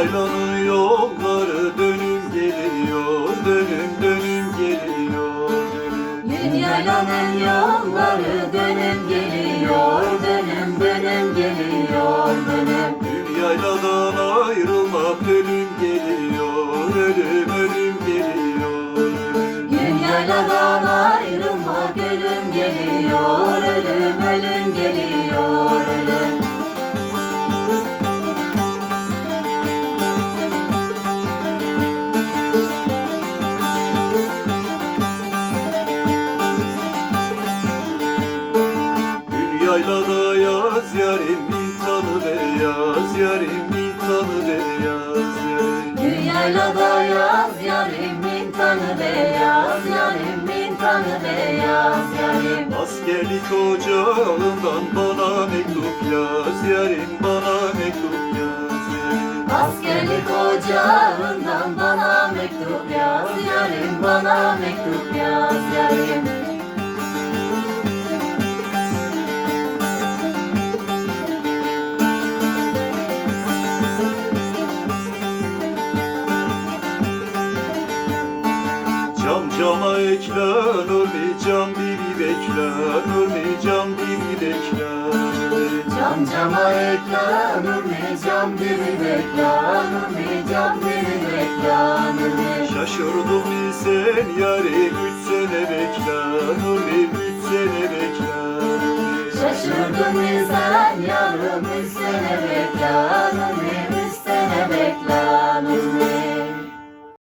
yaylanıyor karı dönüm geliyor dönüm dönüm geliyor. Gün yolları dönüm geliyor dönüm dönüm geliyor dönüm. Gün yayladan ayrılmak dönüm geliyor ölüm yaylada yaz yarim bin tanı beyaz yarim bin tanı beyaz yarim. Gün yaylada yaz yarim Bin tanı beyaz yarim tanı beyaz yarim. Askerlik ocağından bana mektup yaz yarim bana mektup yaz yarim. Askerlik ocağından bana mektup yaz yarim Bana mektup cama ekler ölme cam bibi bekler ölme cam bibi bekler Cam cama ekranır mı cam gibi beklanır mı cam gibi beklanır mı Şaşırdım bilsen yarim üç sene bekler ölme üç sene bekler Şaşırdın mı sen yarım üç sene beklanır mı